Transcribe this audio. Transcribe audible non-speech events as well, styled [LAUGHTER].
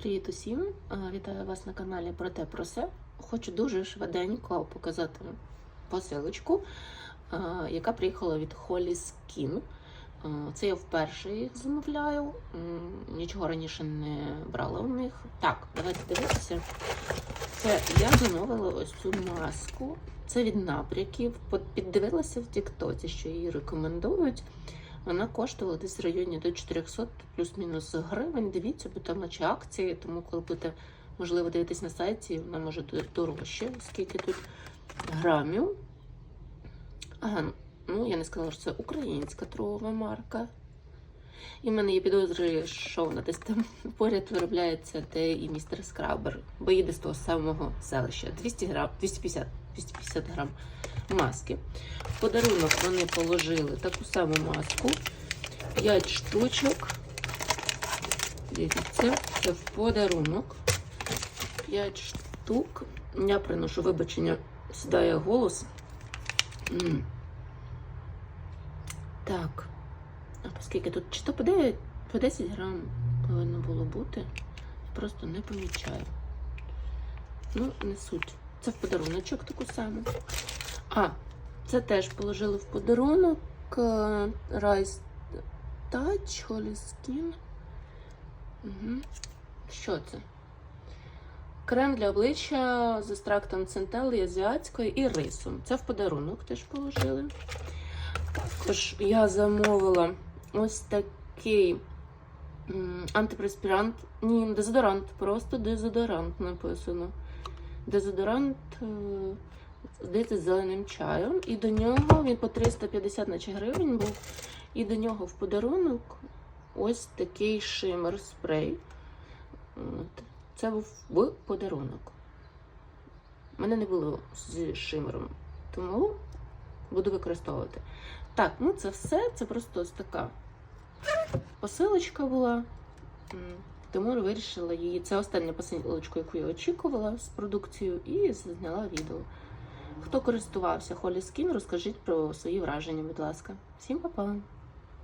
Привіт усім! Е, Вітаю вас на каналі про те про все. Хочу дуже швиденько показати посилочку, е, яка приїхала від Holly Skin. Е, Це я вперше їх замовляю. Нічого раніше не брала у них. Так, давайте дивитися. Це я замовила ось цю маску. Це від напряків. Піддивилася в Тіктоці, що її рекомендують. Вона коштувала десь в районі до 400 плюс-мінус гривень. Дивіться, бо там наче акції, тому коли будете, можливо, дивитись на сайті, вона може дорожче, скільки тут грамів. Ага, ну я не сказала, що це українська торгова марка. І в мене є підозри, що вона десь там [LAUGHS] поряд виробляється, де і містер Скрабер, бо їде з того самого селища. 200 грам, 250, 250 грам маски. В подарунок вони положили таку саму маску. 5 штучок. Дивіться, це в подарунок. 5 штук. Я приношу вибачення, сідає голос. Так. А оскільки тут чи то по 9, по 10 грам повинно було бути. Просто не помічаю. Ну, не суть. Це в подаруночок таку саму. А, це теж положили в подарунок. е, Rice Touch, Holy Skin. Угу. Що це? Крем для обличчя з екстрактом центелі азіатської і рисом. Це в подарунок теж положили. Також я замовила ось такий антипреспірант. Ні, дезодорант, просто дезодорант написано. Дезодорант, е, здається, з зеленим чаєм. І до нього він по 350 наче гривень був. І до нього в подарунок ось такий шимер спрей. Це був в подарунок. У мене не було з шимером, тому буду використовувати. Так, ну це все. Це просто ось така посилочка була. Тому вирішила її. Це остання посилочка, яку я очікувала з продукцією, і зняла відео. Хто користувався Холі Скін, розкажіть про свої враження, будь ласка. Всім па-па!